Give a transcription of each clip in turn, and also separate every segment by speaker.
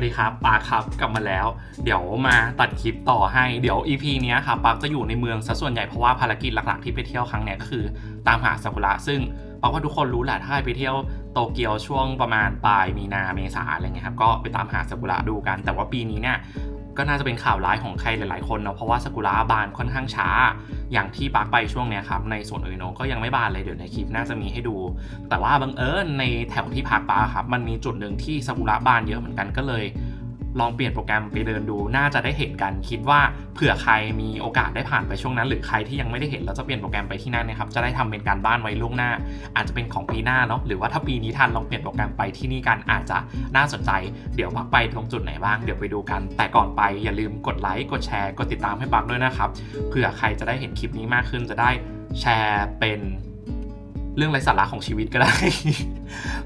Speaker 1: วัสดีครับปาร์ครับกลับมาแล้ว เดี๋ยวมาตัดคลิปต่อให้เดี๋ยว EP เนี้ยครับปาร์คจะอยู่ในเมืองซะส่วนใหญ่เพราะว่าภารกิจหลักๆที่ไปเที่ยวครั้งเนี้ยก็คือตามหาซากุระซึ่งปาร์คว่าทุกคนรู้แหละถ้าไปเที่ยวโตเกียวช่วงประมาณปลายมีนาเมษาอะไรเงี้ยครับก็ไปตามหาซากุระดูกัน แต่ว่าปีนี้เนี่ย ก็น่าจะเป็นข่าวร้ายของใครหลายๆคนเนาะเพราะว่าสากุระบานค่อนข้างช้า อย่างที่ปักไปช่วงเนี้ยครับในสวนโออิโนะก็ยังไม่บานเลยเดี๋ยวในคลิปน่าจะมีให้ดู แต่ว่าบังเอิญในแถวที่พักปาครับมันมีจุดหนึ่งที่สากุระบานเยอะเหมือนกันก็เลย ลองเปลี่ยนโปรแกรมไปเดินดู น่าจะได้เห็นกันคิดว่าเผื่อใครมีโอกาสได้ผ่านไปช่วงนั้น หรือใครที่ยังไม่ได้เห็นแล้วจะเปลี่ยนโปรแกรมไปที่นั่นนะครับจะได้ทำเป็นการบ้านไว้ล่วงหน้า อาจจะเป็นของปีหน้าเนาะหรือว่าถ้าปีนี้ทันลองเปลี่ยนโปรแกรมไปที่นี่กันอาจจะน่าสนใจเดี๋ยวปักไปตรงจุดไหนบ้างเดี๋ยวไปดูกัน แต่ก่อนไปอย่าลืมกดไลค์กดแชร์กดติดตามให้ปักด้วยนะครับเผื่อใครจะได้เห็นคลิปนี้มากขึ้นจะได้แชร์เป็น เรื่องไร้สาระของชีวิตก็ได้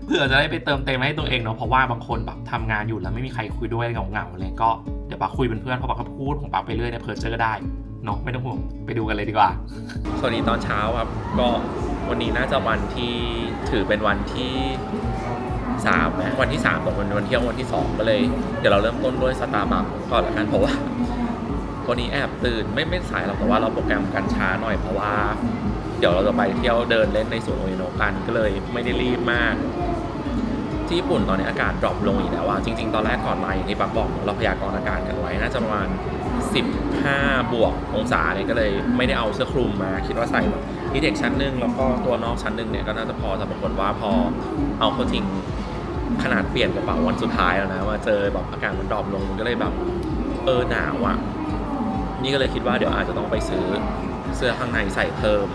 Speaker 1: เพื่อจะได้ไปเติมเต็มให้ตัวเองเนาะเพราะว่าบางคนแบบทำงานอยู่แล้วไม่มีใครคุยด้วยเหงาๆเลยก็เดี๋ยวปักคุยเป็นเพื่อนเพราะปักก็พูดของปักไปเรื่อยเนี่ยเพอเจอได้เนาะไม่ต้องห่วงไปดูกันเลยดีกว่า สวัสดีตอนเช้าครับ ก็วันนี้น่าจะวันที่ถือเป็นวันที่สามนะวันที่สามกับวันวันเที่ยววันที่สองก็เลย เดี๋ยวเราเริ่มต้นด้วยสตาร์บัคก่อนละกันเพราะว่าวันนี้แอบตื่นไม่ไม่สายหรอกแต่ว่าเราโปรแกรมกันช้าหน่อยเพราะว่า ดี๋ยวเราจะไปเที่ยวเดินเล่นในสวนโออิโนกันก็เลยไม่ได้รีบมาก ที่ญี่ปุ่นตอนนี้อากาศดรอปลงอีกแล้วอะจริง ๆ ตอนแรกก่อนมาอย่างที่ปักบอกเราพยากรณ์อากาศกันไว้น่าจะประมาณ 15 บวกองศาเนี่ยก็เลยไม่ได้เอาเสื้อคลุมมา คิดว่าใส่แบบที่เด็กชั้นหนึ่งแล้วก็ตัวนอกชั้นหนึ่งเนี่ยก็น่าจะพอแต่ปรากฏว่าพอเอาเข้าจริงขนาดเปลี่ยนกระเป๋าวันสุดท้ายแล้วนะว่าเจอแบบอากาศมันดรอปลงก็เลยแบบเออหนาวอะนี่ก็เลยคิดว่าเดี๋ยวอาจจะต้องไปซื้อเสื้อข้างในใส่เพิ่ม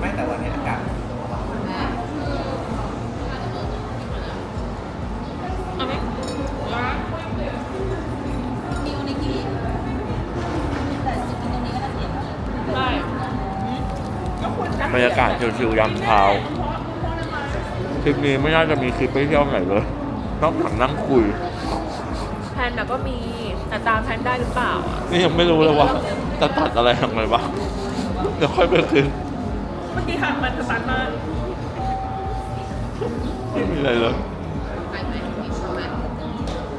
Speaker 2: ไม่แต่วันนี้อากาศ
Speaker 3: เอาไหม
Speaker 4: มีโอนิกิริแต่จะกินตรงนี้ก็น่าเกลียด
Speaker 3: ได้
Speaker 1: บรรยากาศชิวๆยามเช้า คลิปนี้ไม่น่าจะมีคลิปไปเที่ยวไหนเลย ต้องหลังนั่งคุย
Speaker 3: แพนน่ะก็มีแต่ตามแพนได้หรือเปล่าอะ
Speaker 1: นี่ยังไม่รู้เลยว่าจะตัดอะไรทำไงบ้างเดี๋ยวค่อยไปคืน
Speaker 3: เมื่อกี้หักมันสตันมาก
Speaker 1: ไม่มีอะไรเลย
Speaker 4: ไปไหมมีชอบไหม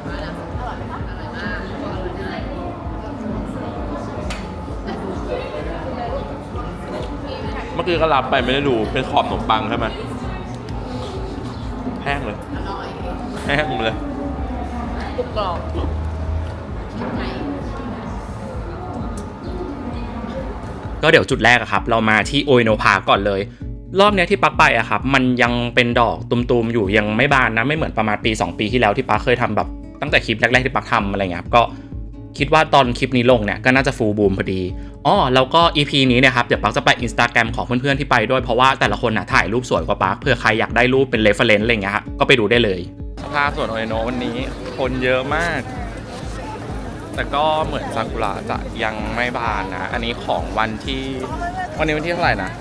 Speaker 4: มาแล้วอร่อยไหมคะอร่อยมากอร่อยได้
Speaker 1: เมื่อกี้ก็รับไปไม่ได้ดูเป็นขอบขนมปังใช่ไหม แห้งเลย
Speaker 3: กรุบกรอบ
Speaker 1: ก็เดี๋ยวจุดแรกอะครับ เรามาที่โออิโนพาก่อนเลย รอบเนี้ยที่ปักไปอะครับ มันยังเป็นดอกตุมๆอยู่ยังไม่บานนะไม่เหมือนประมาณปี 2 ปีที่แล้วที่ปักเคยทำแบบตั้งแต่คลิปแรกๆที่ปักทำอะไรเงี้ยครับก็คิดว่าตอนคลิปนี้ลงเนี่ยก็น่าจะฟูลบูมพอดีอ๋อแล้วก็ EP นี้เนี่ยครับเดี๋ยวปักจะไปอินสตาแกรมของเพื่อนๆที่ไปด้วยเพราะว่าแต่ละคนน่ะถ่ายรูปสวยกว่าปักเผื่อใครอยากได้รูปเป็นเรฟเฟรนซ์อะไรเงี้ยก็ไปดูได้เลย สภาพสวนโออิโนวันนี้คนเยอะมาก แต่ก็เหมือนซากุระจะยังไม่บานนะ อันนี้ของวันที่ วันนี้วันที่เท่าไหร่นะ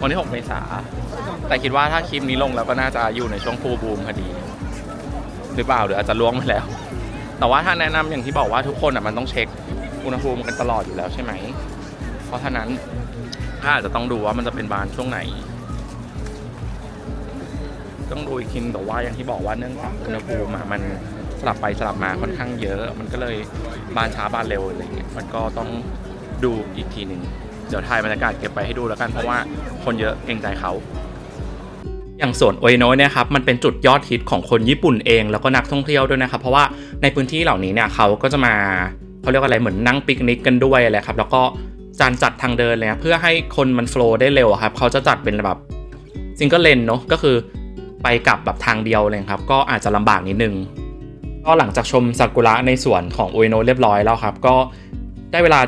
Speaker 1: วันที่6เมษา แต่คิดว่าถ้าคลิปนี้ลงแล้วก็น่าจะอยู่ในช่วงฟูบูมพอดี หรือเปล่าหรืออาจจะล่วงไปแล้ว แต่ว่าถ้าแนะนำอย่างที่บอกว่าทุกคนอะมันต้องเช็คอุณหภูมิกันตลอดอยู่แล้วใช่ไหม เพราะฉะนั้นถ้าอาจจะต้องดูว่ามันจะเป็นบานช่วงไหน ต้องดูอีกทีแต่ว่าอย่างที่บอกว่าเนื่องจากอุณหภูมิมันสลับไปสลับมาค่อนข้างเยอะ มันก็เลยบานช้าบานเร็วอะไรเงี้ยมันก็ต้องดูอีกทีหนึ่งเดี๋ยวถ่ายบรรยากาศเก็บไปให้ดูแล้วกันเพราะว่าคนเยอะเกรงใจเขาอย่างสวนโออิโนะเนี่ยครับมันเป็นจุดยอดฮิตของคนญี่ปุ่นเองแล้วก็นักท่องเที่ยวด้วยนะครับ เพราะว่าในพื้นที่เหล่านี้เนี่ยเขาก็จะมาเขาเรียกว่าอะไรเหมือนนั่งปิกนิกกันด้วยอะไรครับแล้วก็จานจัดทางเดินเลยนะเพื่อให้คนมันโฟล์ได้เร็วครับเขาจะจัดเป็นแบบซิงเกิลเลนเนาะก็คือ ไปกลับแบบทางเดียวเลยครับ ก็อาจจะลำบากนิดนึงก็หลังจากชมซากุระในสวนของโออิโนเรียบร้อยแล้วครับ ก็ได้เวลา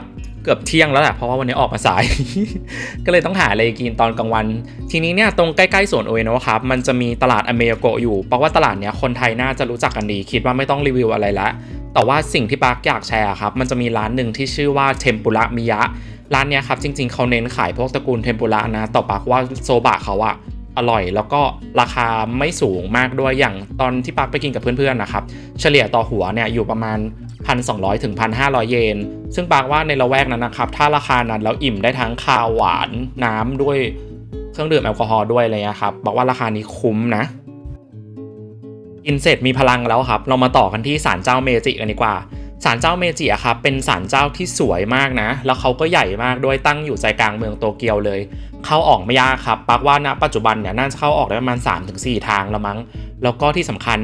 Speaker 1: เกือบเที่ยงแล้วแหละเพราะว่าวันนี้ออกมาสาย ก็เลยต้องหาอะไรกินตอนกลางวัน ทีนี้เนี่ยตรงใกล้ๆสวนโอเอโนะครับ มันจะมีตลาดอเมยโกอยู่เพราะว่าตลาดเนี้ยคนไทยน่าจะรู้จักกันดี คิดว่าไม่ต้องรีวิวอะไรละ แต่ว่าสิ่งที่ปาร์คอยากแชร์ครับ มันจะมีร้านหนึ่งที่ชื่อว่าเทมปุระมิยะ ร้านเนี้ยครับจริงๆเขาเน้นขายพวกตระกูลเทมปุระนะ ต่ปาร์คว่าโซบะเขาอะ อร่อย แล้วก็ราคาไม่สูงมากด้วยอย่างตอนที่ปาร์คไปกินกับเพื่อนๆนะครับ เฉลี่ยต่อหัวเนี่ยอยู่ประมาณ 1,200ถึง1,500 เยน ซึ่งปากว่าในละแวกนั้นนะครับถ้าราคานั้นแล้วอิ่มได้ทั้งคาวหวานน้ำด้วยเครื่องดื่มแอลกอฮอล์ด้วยเงี้ยครับบอกว่าราคานี้คุ้มนะกินเสร็จมีพลังแล้วครับ เรามาต่อกันที่ศาลเจ้าเมจิกันดีกว่าศาลเจ้าเมจิอะครับเป็นศาลเจ้าที่สวยมากนะ แล้วเขาก็ใหญ่มากด้วยตั้งอยู่ใจกลางเมืองโตเกียวเลย เข้าออกไม่ยากครับปักว่าณปัจจุบันเนี่ยน่าจะเข้าออกได้ประมาณ 3-4 ทางแล้วมั้ง แล้วก็ที่สำคัญ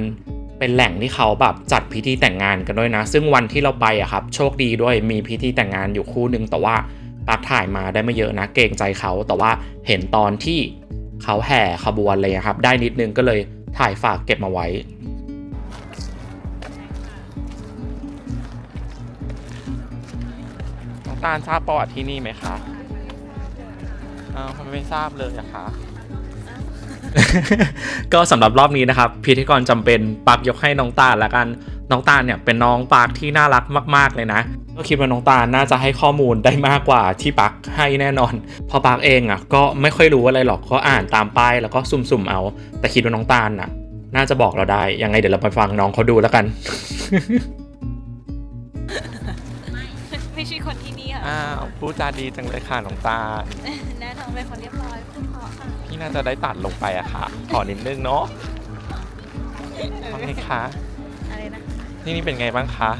Speaker 1: เป็นแหล่งที่เขาแบบจัดพิธีแต่งงานกันด้วยนะ ซึ่งวันที่เราไปอะครับโชคดีด้วยมีพิธีแต่งงานอยู่คู่หนึ่งแต่ว่าปักถ่ายมาได้ไม่เยอะนะเกรงใจเขาแต่ว่าเห็นตอนที่เขาแห่ขบวนเลยครับ ได้นิดนึงก็เลยถ่ายฝากเก็บมาไว้น้องตาลทราบประวัติที่นี่ไหมคะ อ้าวทำไมไม่ทราบเลยอะคะ ก็สำหรับรอบนี้นะครับ พิธีกรจำเป็นปักยกให้น้องตาลละกันน้องตาลเนี่ยเป็นน้องปักที่น่ารักมาก ๆ เลยนะ ก็คิดว่าน้องตาลน่าจะให้ข้อมูลได้มากกว่าที่ปักให้แน่นอนพอปักเองอะก็ไม่ค่อยรู้อะไรหรอกก็อ่านตามป้ายแล้วก็ซุ่มๆเอา แต่คิดว่าน้องตาลน่ะ น่าจะบอกเราได้ยังไงเดี๋ยวเราไปฟังน้องเขาดูแล้วกัน
Speaker 5: ไม่ใช่คนที่นี่ค่ะ
Speaker 1: อ้าวพูดจาดีจังเลยค่ะน้องตาล
Speaker 5: แน่นอนเป็นคนเรียบร้อยคุณพ่อค่ะ
Speaker 1: พี่น่าจะได้ตัดลงไปอะค่ะ ขอนิดนึงเนาะว่าไงคะ
Speaker 5: อะไรนะ
Speaker 1: ที่นี่เป็นไงบ้างคะ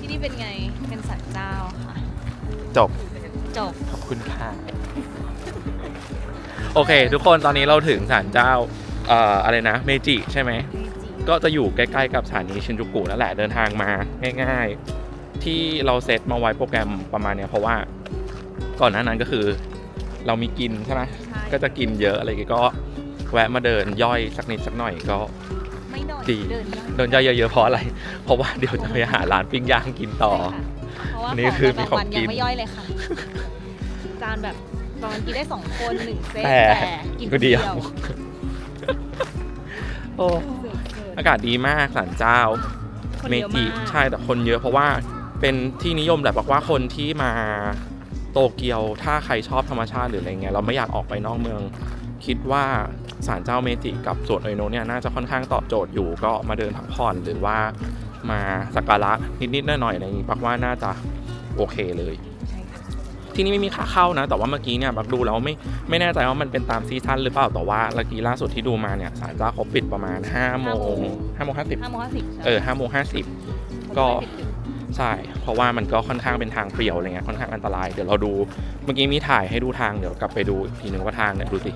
Speaker 5: ที่นี่เป็นไง เป็นสันเจ้าค่ะ
Speaker 1: จบ
Speaker 5: จบ
Speaker 1: ขอบคุณค่ะ โอเค ทุกคนตอนนี้เราถึงศาลเจ้าเอ่ออะไรนะ เมจิใช่ไหม ก็จะอยู่ใกล้ ๆ กับสถานีชินจูกุนั่นแหละเดินทางมาง่าย ๆ ที่เราเซตมาไว้โปรแกรมประมาณเนี้ยเพราะว่าก่อนหน้านั้นก็คือ เรามีกินใช่ไหม
Speaker 5: ใช่
Speaker 1: ก็จะกินเยอะอะไรอย่างเงี้ยก็แวะมาเดินย่อยสักนิดสักหน่อยก็
Speaker 5: ไม่โดน
Speaker 1: ดี
Speaker 5: เดินย่อย
Speaker 1: เดินย่อยเยอะๆเพราะอะไร เพราะว่าเดี๋ยวจะไปหาร้านปิ้งย่างกินต่อ
Speaker 5: ใช่ค่ะเพราะว่า
Speaker 1: นี่คือมี
Speaker 5: ของ
Speaker 1: ของ
Speaker 5: รางวัล
Speaker 1: กิ
Speaker 5: ยั
Speaker 1: น
Speaker 5: งไม่ย่อยเลยค่ะ จานแบบประมาณกินได้สองคนหนึ่งเซต
Speaker 1: แต่
Speaker 5: แต่กิน
Speaker 1: คนเดียว โอ้
Speaker 5: เสิร์ฟเสิร์ฟ
Speaker 1: อากาศดีมากศาลเจ้า
Speaker 5: คน
Speaker 1: เม
Speaker 5: เยอะ
Speaker 1: จิ
Speaker 5: มาก
Speaker 1: ใช่แต่คนเยอะเพราะว่า เป็นที่นิยมแหละบอกว่าคนที่มาโตเกียวถ้าใครชอบธรรมชาติหรืออะไรเงี้ยเราไม่อยากออกไปนอกเมือง คิดว่าศาลเจ้าเมจิกับสวนโอโนะเนี่ยน่าจะค่อนข้างตอบโจทย์อยู่ก็มาเดินพักผ่อนหรือว่ามาสักการะนิดๆหน่อยๆอะไรอย่างงี้ปักว่าน่าจะโอเคเลย
Speaker 5: ใช่ค่ะ
Speaker 1: ที่นี่ไม่มีค่าเข้านะ แต่ว่าเมื่อกี้เนี่ยบักดูแล้วไม่ไม่แน่ใจว่ามันเป็นตามซีซั่นหรือเปล่าแต่ว่าเมื่อกี้ล่าสุดที่ดูมาเนี่ยศาลเจ้าเขาปิดประมาณ5โมง5โมง50
Speaker 5: ห้าโมงห้าสิบ
Speaker 1: เออ5โมง50ก็ ใช่ เพราะว่ามันก็ค่อนข้างเป็นทางเปลี่ยวอะไรเงี้ยค่อนข้างอันตราย เดี๋ยวเราดู เมื่อกี้มีถ่ายให้ดูทางเดี๋ยวกลับไปดูอีกทีนึงว่าทางเนี่ยดูสิ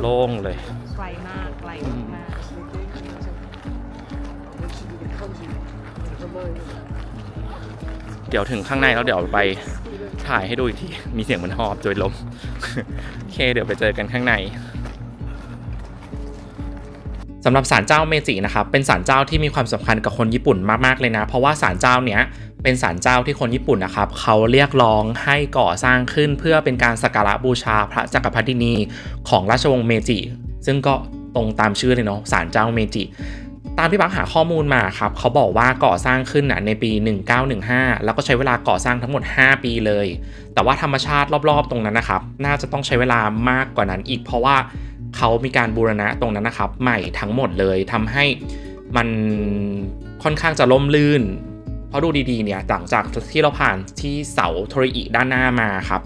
Speaker 1: โล่งเลย
Speaker 5: ไกลมากไกลมาก
Speaker 1: เดี๋ยวถึงข้างในแล้วเดี๋ยวไปถ่ายให้ดูอีกที มีเสียงเหมือนหอบโดยลม โอเค เดี๋ยวไปเจอกันข้างใน สำหรับศาลเจ้าเมจินะครับเป็นศาลเจ้าที่มีความสำคัญกับคนญี่ปุ่นมากๆเลยนะ เพราะว่าศาลเจ้าเนี้ยเป็นศาลเจ้าที่คนญี่ปุ่นนะครับเขาเรียกร้องให้ก่อสร้างขึ้นเพื่อเป็นการสักการะบูชาพระจักรพรรดินีของราชวงศ์เมจิ ซึ่งก็ตรงตามชื่อเลยเนาะศาลเจ้าเมจิตามที่บังหาข้อมูลมาครับเขาบอกว่าก่อสร้างขึ้นน่ะในปี 1915 แล้วก็ใช้เวลาก่อสร้างทั้งหมด 5 ปีเลย แต่ว่าธรรมชาติรอบๆ ตรงนั้นนะครับ น่าจะต้องใช้เวลามากกว่านั้นอีกเพราะว่า เขามีการบูรณะตรงนั้นนะครับ ใหม่ทั้งหมดเลยทำให้มันค่อนข้างจะล่มลื่น เพราะดูดีๆเนี่ยหลังจากที่เราผ่านที่เสาโทริอิด้านหน้ามาครับ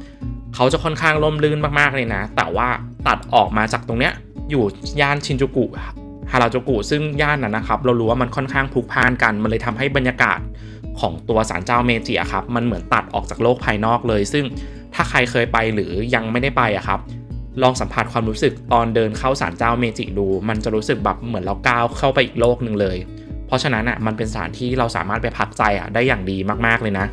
Speaker 1: เขาจะค่อนข้างล่มลื่นมากๆเลยนะ แต่ว่าตัดออกมาจากตรงเนี้ยอยู่ย่านชินจูกุฮาราจูกุซึ่งย่านนั้นนะครับ เรารู้ว่ามันค่อนข้างพลุกพล่านกัน มันเลยทำให้บรรยากาศของตัวศาลเจ้าเมจิอะครับ มันเหมือนตัดออกจากโลกภายนอกเลย ซึ่งถ้าใครเคยไปหรือยังไม่ได้ไปอะครับ ลองสัมผัสความรู้สึกตอนเดินเข้าศาลเจ้าเมจิดู มันจะรู้สึกแบบเหมือนเราก้าวเข้าไปอีกโลกหนึ่งเลย เพราะฉะนั้นอะมันเป็นสถานที่เราสามารถไปพักใจอะได้อย่างดีมากๆเลยนะ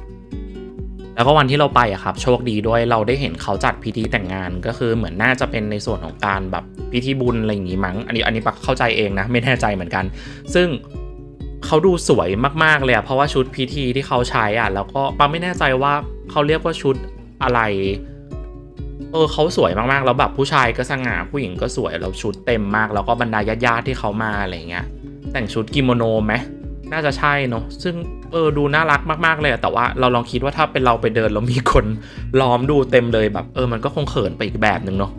Speaker 1: แล้วก็วันที่เราไปอะครับโชคดีด้วยเราได้เห็นเขาจัดพิธีแต่งงานก็คือเหมือนน่าจะเป็นในส่วนของการแบบพิธีบุญอะไรอย่างงี้มั้ง อันนี้อันนี้ปักเข้าใจเองนะไม่แน่ใจเหมือนกัน ซึ่งเขาดูสวยมากๆเลยอะเพราะว่าชุดพิธีที่เขาใช้อะแล้วก็ปังไม่แน่ใจว่าเขาเรียกว่าชุดอะไร เออเขาสวยมากๆ แล้วแบบผู้ชายก็สง่าผู้หญิงก็สวยแล้วชุดเต็มมาก แล้วก็บรรดาญาติๆที่เขามาอะไรเงี้ย แต่งชุดกิโมโนไหมน่าจะใช่เนอะซึ่งเออดูน่ารักมากๆเลยแต่ว่าเราลองคิดว่าถ้าเป็นเราไปเดินแล้วมีคนล้อมดูเต็มเลยแบบ เออมันก็คงเขินไปอีกแบบหนึ่งเนาะ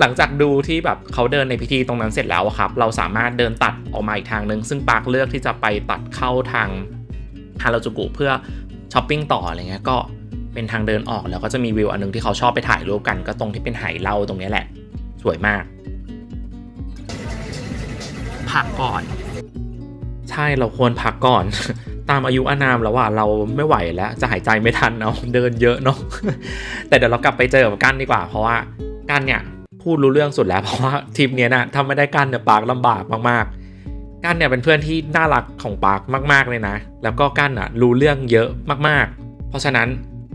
Speaker 1: หลังจากดูที่แบบเขาเดินในพิธีตรงนั้นเสร็จแล้วครับ เราสามารถเดินตัดออกมาอีกทางหนึ่งซึ่งปาร์คเลือกที่จะไปตัดเข้าทางฮาราจูกุเพื่อช้อปปิ้งต่ออะไรเงี้ยก็ เป็นทางเดินออกแล้วก็จะมีวิวอันหนึงที่เขาชอบไปถ่ายรูปกัน ก็ตรงที่เป็นไหเหล้าตรงเนี้ยแหละ สวยมาก พักก่อน ใช่เราควรพักก่อน ตามอายุอานามแล้วว่าเราไม่ไหวแล้วจะหายใจไม่ทันเอาเดินเยอะเนาะแต่เดี๋ยวเรากลับไปเจอกับกันดีกว่า เพราะว่ากันเนี่ยพูดรู้เรื่องสุดแล้วเพราะว่าทีมเนี้ยนะถ้าไม่ได้กันเนี่ยปากลำบากมากๆ กันเนี่ยเป็นเพื่อนที่น่ารักของปากมาก ๆเลยนะ แล้วก็กันอะรู้เรื่องเยอะมากๆ เพราะฉะนั้น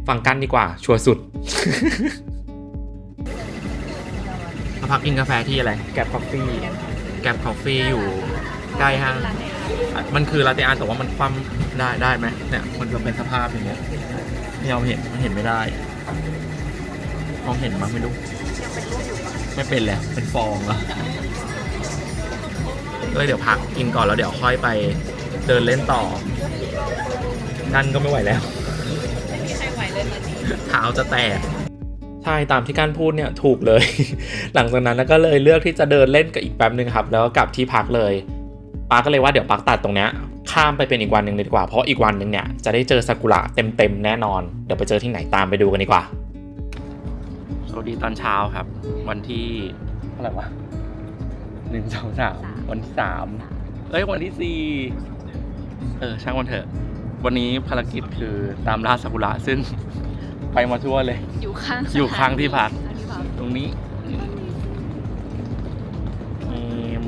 Speaker 1: ฟังกันดีกว่า ชัวร์สุดมาพักกินกาแฟที่อะไร แกร็บคอฟฟี่แกร็บคอฟฟี่อยู่ใกล้ห้างอะมันคือลาเต้อาร์ตแต่ว่ามันคว่ำได้ได้ไหมเนี่ยมันจะเป็นสภาพอย่างเงี้ยไม่เอาเห็นมันเห็นไม่ได้มองเห็นมั้งไม่รู้ไม่เป็นแล้วเป็นฟองแล้วก็เลยเดี๋ยวพักกินก่อนแล้วเดี๋ยวค่อยไปเดินเล่นต่อนั่นก็ไม่ไหวแล้ว
Speaker 5: เลยตอนนี้
Speaker 1: เท้าจะแตกใช่ตามที่การพูดเนี่ยถูกเลย หลังจากนั้นก็เลยเลือกที่จะเดินเล่นกับอีกแป๊บนึงครับ แล้วก็กลับที่พักเลยปาก็เลยว่าเดี๋ยวปักตัดตรงเนี้ยข้ามไปเป็นอีกวันหนึ่งเลยดีกว่า เพราะอีกวันหนึ่งเนี่ยจะได้เจอซากุระเต็มๆแน่นอน เดี๋ยวไปเจอที่ไหนตามไปดูกันดีกว่าสวัสดีตอนเช้าครับ วันที่เท่าไหร่วะหนึ่งสองสามวันที่สามเอ้ยวันที่สี่เออช่างวันเถอะ วันนี้ภารกิจคือตามล่าซากุระซึ่ง ไปมาทั่วเลย
Speaker 5: อยู่ข้าง
Speaker 1: อยู่ข้างที่พัก
Speaker 5: ข้างที่พัก
Speaker 1: ตรงนี้อืม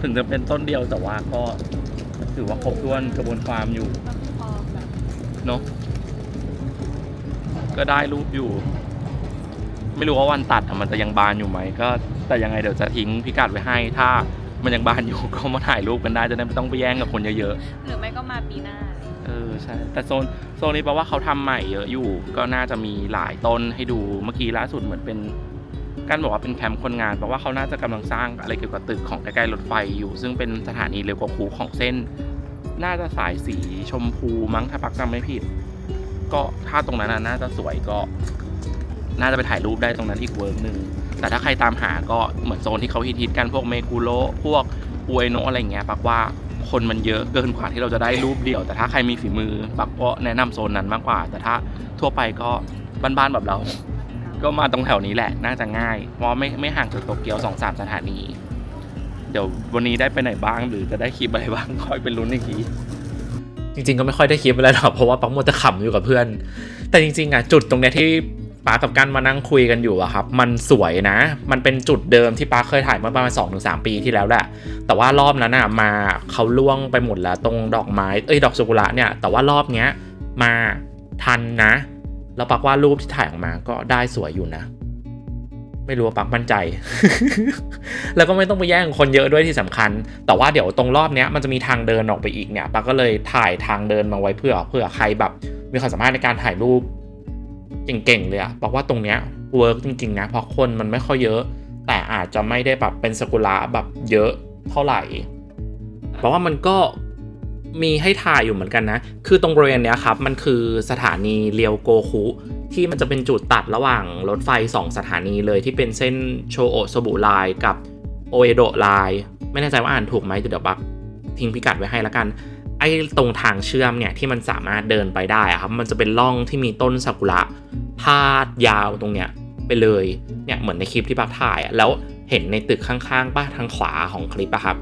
Speaker 1: ถึงจะเป็นต้นเดียวแต่ว่าก็ถือว่าครบถ้วนกระบวนความอยู่
Speaker 5: พอแบบ
Speaker 1: เนาะก็ได้รูปอยู่ ไม่รู้ว่าวันตัดอะมันจะยังบานอยู่ไหมก็แต่ยังไงเดี๋ยวจะทิ้งพิกัดไว้ให้ ถ้ามันยังบานอยู่ก็มาถ่ายรูปกันได้จะได้ไม่ต้องไปแย่งกับคนเยอะ
Speaker 5: หรือไม่ก็มาปีหน้า
Speaker 1: ๆเออ ใช่แต่โซนโซนนี้แปลว่าเขาทำใหม่เยอะอยู่ ก็น่าจะมีหลายต้นให้ดูเมื่อกี้ล่าสุดเหมือนเป็นกันบอกว่าเป็นแคมป์คนงานแปลว่าเขาน่าจะกำลังสร้างอะไรเกี่ยวกับตึกของใกล้ๆรถไฟอยู่ ซึ่งเป็นสถานีเร็วกว่าคูของเส้น น่าจะสายสีชมพูมั้งถ้าปักจำไม่ผิด ก็ถ้าตรงนั้นน่าจะสวยก็ น่าจะไปถ่ายรูปได้ตรงนั้นอีกเวิร์กหนึ่งแต่ถ้าใครตามหาก็เหมือนโซนที่เขาฮิตๆกันพวกเมกุโรพวกอุเอโนะอะไรเงี้ยปักว่า คนมันเยอะเกินกว่าที่เราจะได้รูปเดี่ยว แต่ถ้าใครมีฝีมือปักก็แนะนำโซนนั้นมากกว่า แต่ถ้าทั่วไปก็บ้านๆแบบเรา ก็มาตรงแถวนี้แหละน่าจะง่าย เพราะไม่ไม่ห่างจากโตเกียวสองสามสถานี เดี๋ยววันนี้ได้ไปไหนบ้างหรือจะได้คลิปอะไรบ้างคอยเป็นลุ้นอีกทีจริงๆก็ไม่ค่อยได้คลิปอะไรหรอกเพราะว่าปักโมัวแต่ขำอยู่กับเพื่อน แต่จริงๆอะจุดตรงเนี้ยที่ ป้ากับกันมานั่งคุยกันอยู่อะครับ มันสวยนะ มันเป็นจุดเดิมที่ป้าเคยถ่ายเมื่อประมาณสองถึงสามปีที่แล้วแหละ แต่ว่ารอบนั้นอะมาเขาล่วงไปหมดแล้วตรงดอกไม้ เอ้ยดอกซากุระเนี่ย แต่ว่ารอบเนี้ยมาทันนะ แล้วปักว่ารูปที่ถ่ายออกมาก็ได้สวยอยู่นะ ไม่รู้ว่าปักมั่นใจ แล้วก็ไม่ต้องไปแย่งคนเยอะด้วยที่สำคัญ แต่ว่าเดี๋ยวตรงรอบเนี้ยมันจะมีทางเดินออกไปอีกเนี่ยปักก็เลยถ่ายทางเดินมาไว้เพื่อเพื่อใครแบบมีความสามารถในการถ่ายรูป เก่งๆเลยอะบอกว่าตรงเนี้ยเวิร์กจริงๆนะเพราะคนมันไม่ค่อยเยอะ แต่อาจจะไม่ได้แบบเป็นสกุระแบบเยอะเท่าไหร่เพราะว่ามันก็มีให้ถ่ายอยู่เหมือนกันนะ คือตรงบริเวณเนี้ยครับ มันคือสถานีเรียวโกคุที่มันจะเป็นจุดตัดระหว่างรถไฟ 2 สถานีเลยที่เป็นเส้นโชโอะโซบุไลน์กับโอเอโดไลน์ไม่แน่ใจว่าอ่านถูกไหมเดี๋ยวบักทิ้งพิกัดไว้ให้ละกัน อ้ตรงทางเชื่อมเนี่ยที่มันสามารถเดินไปได้อะครับมันจะเป็นร่องที่มีต้นซากุระพาดยาวตรงเนี้ยไปเลยเนี่ยเหมือนในคลิปที่ปักถ่ายอะแล้วเห็นในตึกข้างๆป้าทางขวาของคลิปอะครับ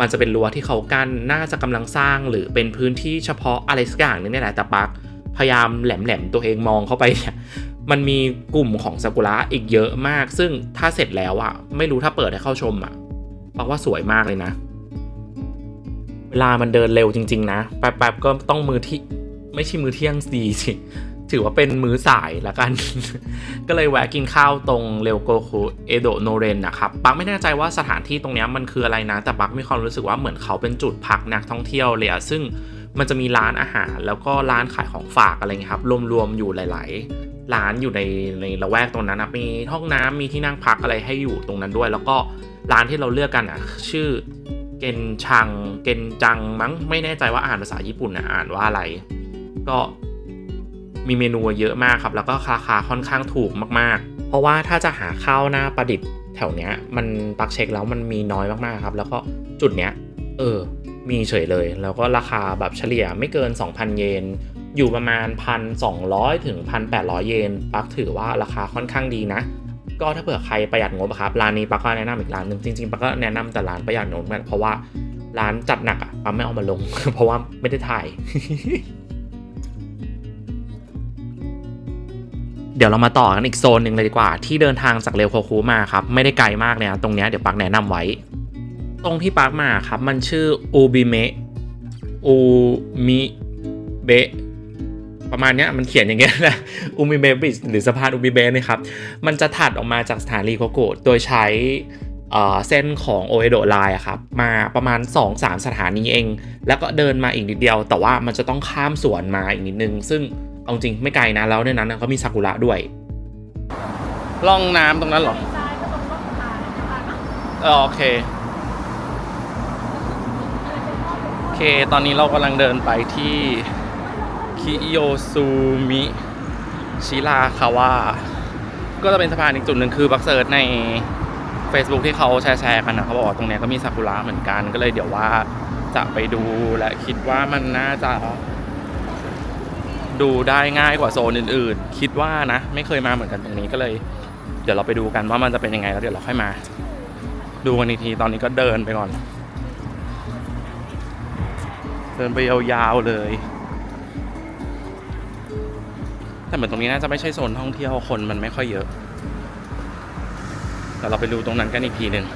Speaker 1: มันจะเป็นรั้วที่เขากั้นน่าจะกำลังสร้างหรือเป็นพื้นที่เฉพาะอะไรสักอย่างนึงนี่แหละแต่ปักพยายามแหลมๆตัวเองมองเข้าไปเนี่ยมันมีกลุ่มของซากุระอีกเยอะมาก ซึ่งถ้าเสร็จแล้วอะไม่รู้ถ้าเปิดให้เข้าชมอะปักว่าสวยมากเลยนะ เวลามันเดินเร็วจริง ๆ นะแป๊บๆก็ต้องมือที่ไม่ใช่มือเที่ยงดีสิถือว่าเป็นมื้อสายละกัน ก็เลยแวะกินข้าวตรงเรวโกคุเอโดโนเรนนะครับ ปักไม่แน่ใจว่าสถานที่ตรงนี้มันคืออะไรนะ แต่ปักมีความรู้สึกว่าเหมือนเขาเป็นจุดพักนักท่องเที่ยวเลยอะซึ่งมันจะมีร้านอาหารแล้วก็ร้านขายของฝากอะไรเงี้ยครับ รวมๆอยู่หลาย ๆ ร้านอยู่ในในละแวกตรงนั้นนะมีห้องน้ำมีที่นั่งพักอะไรให้อยู่ตรงนั้นด้วย แล้วก็ร้านที่เราเลือกกันอะ ชื่อ เกนชัง เกนจังมั้ง ไม่แน่ใจว่าอ่านภาษาญี่ปุ่นนะอ่านว่าอะไร ก็มีเมนูเยอะมากครับ แล้วก็ราคาค่อนข้างถูกมากๆ เพราะว่าถ้าจะหาข้าวหน้าประดิษฐ์แถวเนี้ย มันปักเช็คแล้วมันมีน้อยมากๆครับ แล้วก็จุดเนี้ย เออ มีเฉยเลย แล้วก็ราคาแบบเฉลี่ยไม่เกิน 2,000 เยน อยู่ประมาณ 1,200 ถึง 1,800 เยน ปักถือว่าราคาค่อนข้างดีนะ ก็ถ้าเผื่อใครประหยัดงบอะครับร้านนี้ปักก็แนะนำอีกร้านหนึ่งจริงๆปักก็แนะนำแต่ร้านประหยัดงบเนกันเพราะว่าร้านจัดหนักอะปักไม่เอามาลง เพราะว่าไม่ได้ถ่าย เดี๋ยวเรามาต่อกันอีกโซนหนึ่งเลยดีกว่า ที่เดินทางจากเรวโคคูมาครับไม่ได้ไกลมากเนี่ยตรงเนี้ยเดี๋ยวปักแนะนำไว้ ตรงที่ปักมาครับมันชื่ออูบิเมะอูมิเบะ ประมาณเนี้ยมันเขียนอย่างเงี้ยนะอูมิเบบิสหรือสะพานอูมิเบนะครับมันจะถัดออกมาจากสถานีโกโกะโดยใช้เส้นของโอเอโดไลน์ครับมาประมาณ 2-3 สถานีเอง แล้วก็เดินมาอีกนิดเดียว แต่ว่ามันจะต้องข้ามสวนมาอีกนิดนึง ซึ่งเอาจริงไม่ไกลนะแล้วในนั้นนะเขามีซากุระด้วยล่องน้ำตรงนั้นเหรอ
Speaker 3: ซ้ายก็ตรงต้นสะพานสะพานมั้ง
Speaker 1: เออโอเค โอเค ตอนนี้เรากำลังเดินไปที่ คิโยซูมิชิราคาวะก็จะเป็นสะพานอีกจุดหนึ่งคือบักเซิร์ชใน Facebook ที่เขาแชร์ๆกันนะเขาบอกว่าตรงนี้ก็มีซากุระเหมือนกันก็เลยเดี๋ยวว่าจะไปดูและคิดว่ามันน่าจะ ดูได้ง่ายกว่าโซนอื่นๆ คิดว่านะ ไม่เคยมาเหมือนกันตรงนี้ก็เลย เดี๋ยวเราไปดูกันว่ามันจะเป็นยังไงแล้วเดี๋ยวเราค่อยมา ดูกันอีกทีตอนนี้ก็เดินไปก่อน เดินไปยาวๆเลย แต่เหมือนตรงนี้น่าจะไม่ใช่โซนท่องเที่ยวคนมันไม่ค่อยเยอะแต่เราไปดูตรงนั้นกันอีกทีหนึ่ง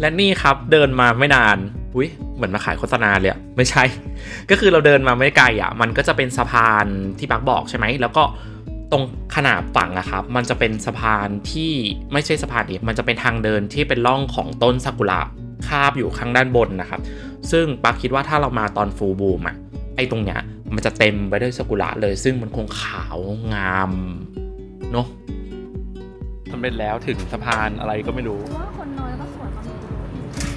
Speaker 1: และนี่ครับเดินมาไม่นานอุ้ยเหมือนมาขายโฆษณาเลยอะไม่ใช่ ก็คือเราเดินมาไม่ไกลอะมันก็จะเป็นสะพานที่ปักบอกใช่ไหมแล้วก็ตรงขนาบฝั่งอะครับ มันจะเป็นสะพานที่ไม่ใช่สะพานดิมันจะเป็นทางเดินที่เป็นร่องของต้นซากุระคาบอยู่ข้างด้านบนนะครับ ซึ่งปักคิดว่าถ้าเรามาตอนฟูบูมอะไอตรงเนี้ย มันจะเต็มไปด้วยซากุระเลย ซึ่งมันคงขาวงามเนาะสำเร็จแล้วถึงสะพานอะไรก็ไม่รู้
Speaker 3: ว่าคนน้อยก็สวยมาก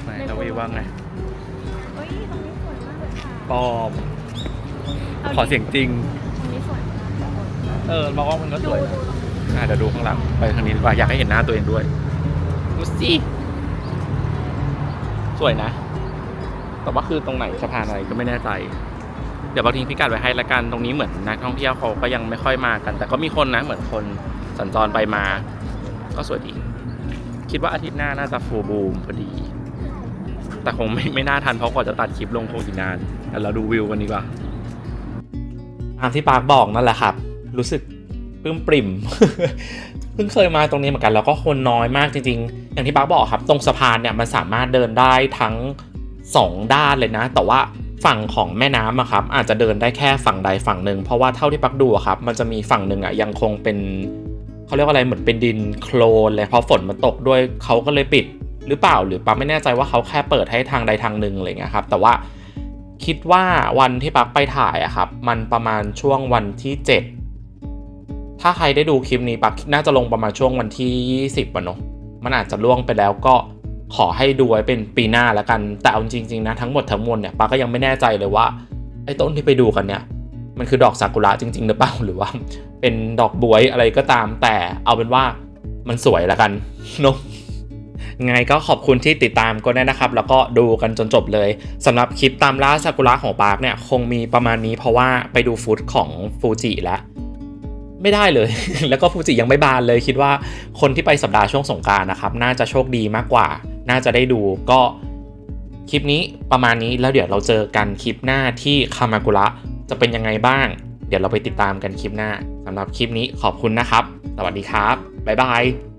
Speaker 1: ไหนนาวีว่าไง
Speaker 3: เฮ้ยตรงนี้สวยมากเลยค่ะ
Speaker 1: ปลอมขอเสียงจริง
Speaker 3: ตรงนี้สวยมาก
Speaker 1: เออบอกว่ามันก็ส
Speaker 3: ดู
Speaker 1: วย
Speaker 3: ดูตรงนี้
Speaker 1: อะเดี๋ยวดูข้างหลังไปทางนี้ดีกว่าอยากให้เห็นหน้าตัวเองด้วยดูสิสวยนะ แต่ว่าคือตรงไหนสะพานอะไรก็ไม่แน่ใจ เดี๋ยวบางทีพิกัดไว้ให้ละกันตรงนี้เหมือนนักท่องเที่ยวเขาก็ยังไม่ค่อยมากัน แต่ก็มีคนนะเหมือนคนสัญจรไปมา ก็สวยดี คิดว่าอาทิตย์หน้าน่าจะฟูลบูมพอดี แต่คงไม่ไม่น่าทันเพราะกว่าจะตัดคลิปลงคงอีกนานแต่เราดูวิวกันดีกว่าตามที่ปาร์คบอกนั่นแหละครับ รู้สึกปลื้มปริ่มเพิ่งเคยมาตรงนี้เหมือนกัน แล้วก็คนน้อยมากจริงๆ อย่างที่ปาร์คบอกครับ ตรงสะพานเนี่ยมันสามารถเดินได้ทั้ง 2 ด้านเลยนะ แต่ว่า ฝั่งของแม่น้ำอะครับอาจจะเดินได้แค่ฝั่งใดฝั่งหนึ่งเพราะว่าเท่าที่ปักดูอะครับ มันจะมีฝั่งหนึ่งอะยังคงเป็นเขาเรียกว่าอะไรเหมือนเป็นดินโคลนเลยเพราะฝนมันตกด้วยเขาก็เลยปิดหรือเปล่าหรือปักไม่แน่ใจว่าเขาแค่เปิดให้ทางใดทางหนึ่งอะไรเงี้ยครับ แต่ว่าคิดว่าวันที่ปักไปถ่ายอะครับ มันประมาณช่วงวันที่ 7 ถ้าใครได้ดูคลิปนี้ปักน่าจะลงประมาณช่วงวันที่ 20อะเนาะมันอาจจะล่วงไปแล้วก็ ขอให้ดูไว้เป็นปีหน้าแล้วกัน แต่เอาจริงๆนะทั้งหมดทั้งมวลเนี่ยปักก็ยังไม่แน่ใจเลยว่าไอ้ต้นที่ไปดูกันเนี่ยมันคือดอกซากุระจริงๆหรือเปล่าหรือว่า เป็นดอกบวยอะไรก็ตามแต่เอาเป็นว่ามันสวยแล้วกันเนอะไงก็ขอบคุณที่ติดตามก็ได้นะครับ แล้วก็ดูกันจนจบเลยสำหรับคลิปตามล่าซากุระของปาร์คเนี่ยคงมีประมาณนี้เพราะว่าไปดูฟุตของฟูจิแล้วไม่ได้เลย แล้วก็ฟูจิยังไม่บานเลยคิดว่าคนที่ไปสัปดาห์ช่วงสงการนะครับ น่าจะโชคดีมากกว่า น่าจะได้ดูก็คลิปนี้ประมาณนี้แล้วเดี๋ยวเราเจอกันคลิปหน้าที่คามากุระจะเป็นยังไงบ้าง เดี๋ยวเราไปติดตามกันคลิปหน้าสำหรับคลิปนี้ขอบคุณนะครับ สวัสดีครับ บ๊ายบาย